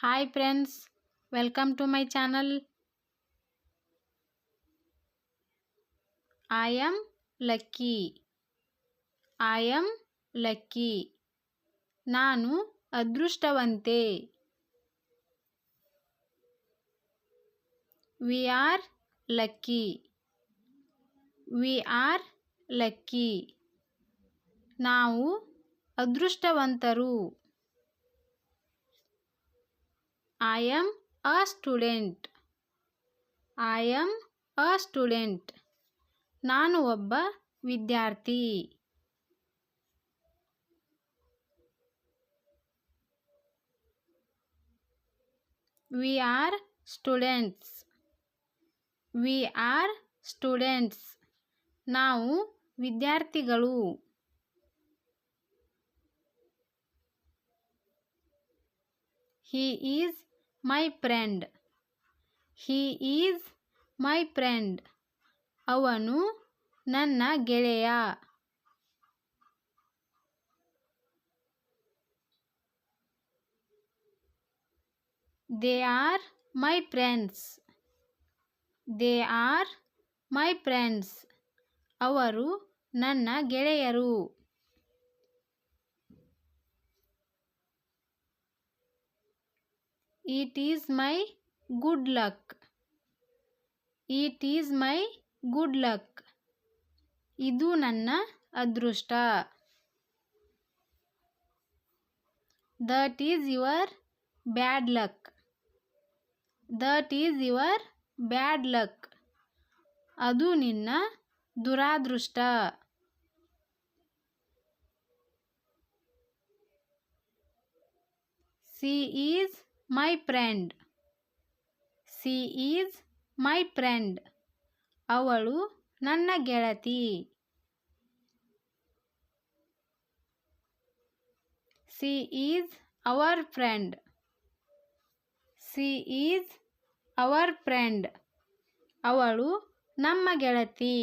Hi friends, welcome to my channel. I am lucky. I am lucky. ನಾನು ಅದೃಷ್ಟವಂತೆ we are lucky we are lucky ನಾವು ಅದೃಷ್ಟವಂತರು I am a student I am a student ನಾನು ಒಬ್ಬ ವಿದ್ಯಾರ್ಥಿ. We are students we are students ನಾವು ವಿದ್ಯಾರ್ಥಿಗಳು. He is my friend. He is my friend. ಅವನು ನನ್ನ ಗೆಳೆಯ. They are my friends. They are my friends. ಅವರು ನನ್ನ ಗೆಳೆಯರು. It is my good luck it is my good luck ಇದು ನನ್ನ ಅದೃಷ್ಟ. That is your bad luck that is your bad luck ಅದು ನಿನ್ನ ದುರಾದೃಷ್ಟ. She is my friend she is my friend ಅವಳು ನನ್ನ ಗೆಳತಿ. She is our friend she is our friend ಅವಳು ನಮ್ಮ ಗೆಳತಿ.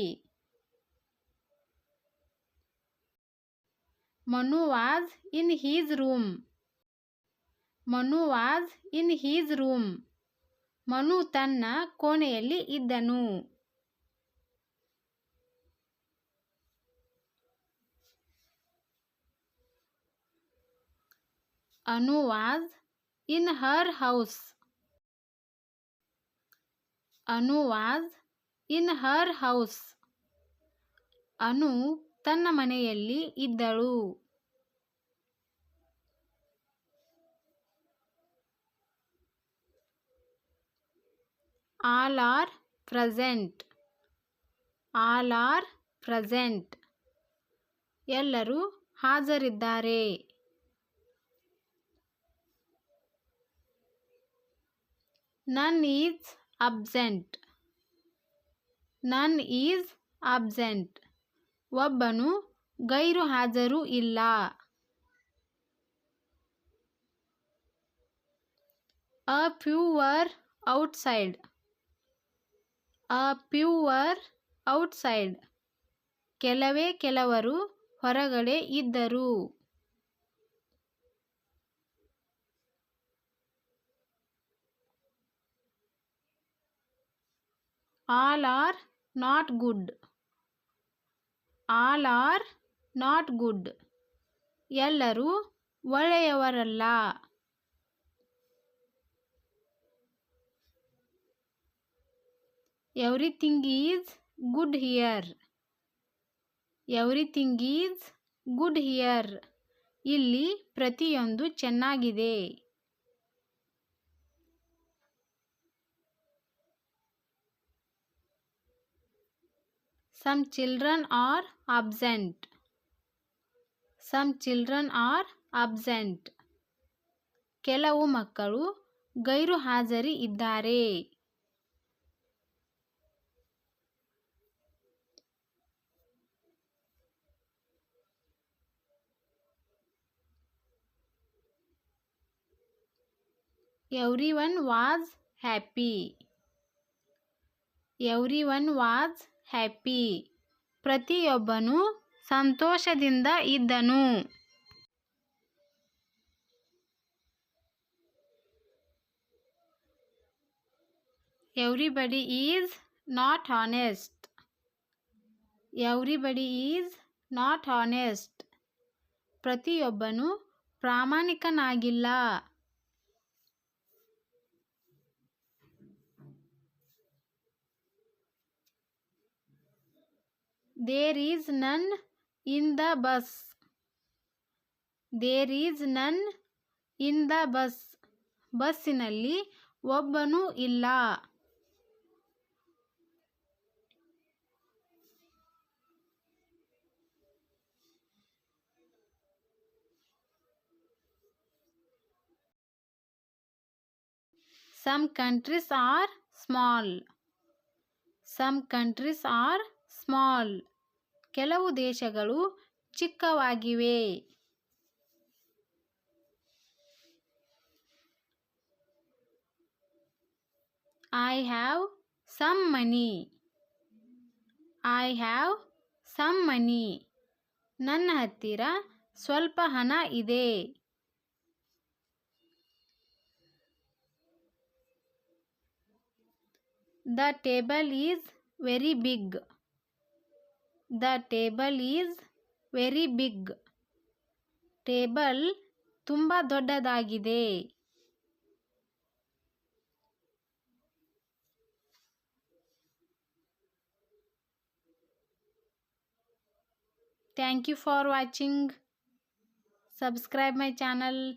Manu was in his room Manu was in his room. Manu ತನ್ನ ಕೋಣೆಯಲ್ಲಿ ಇದ್ದನು. Anu was in her house. Anu was in her house. Anu ತನ್ನ ಮನೆಯಲ್ಲಿ ಇದ್ದಳು. All are present. All are present. ಎಲ್ಲರೂ ಹಾಜರಿದ್ದಾರೆ. None is absent. None is absent. ಒಬ್ಬನು ಗೈರು ಹಾಜರು ಇಲ್ಲ. A few are outside. A few are outside. ಕೆಲವೇ ಕೆಲವರು ಹೊರಗಡೆ ಇದ್ದರು. All are not good. All are not good. ಎಲ್ಲರೂ ಒಳ್ಳೆಯವರಲ್ಲ. Everything is good here everything is good here ಇಲ್ಲಿ ಪ್ರತಿಯೊಂದು ಚೆನ್ನಾಗಿದೆ. Some children are absent some children are absent ಕೆಲವು ಮಕ್ಕಳು ಗೈರು ಹಾಜರಿ ಇದ್ದಾರೆ. Was happy everyone was happy ಪ್ರತಿಯೊಬ್ಬನು ಸಂತೋಷದಿಂದ ಇದ್ದನು. Everybody is not honest everybody is not honest ಪ್ರತಿಯೊಬ್ಬನು ಪ್ರಾಮಾಣಿಕನಾಗಿಲ್ಲ. There is none in the bus there is none in the bus ಬಸ್ಸಿನಲ್ಲಿ ಒಬ್ಬನೂ ಇಲ್ಲ. Some countries are small some countries are small. ಕೆಲವು ದೇಶಗಳು ಚಿಕ್ಕವಾಗಿವೆ. I have some money I have some money ನನ್ನ ಹತ್ತಿರ ಸ್ವಲ್ಪ ಹಣ ಇದೆ. The table is very big the table is very big table ತುಂಬ ದೊಡ್ಡದಾಗಿದೆ Thank you for watching. Subscribe my channel.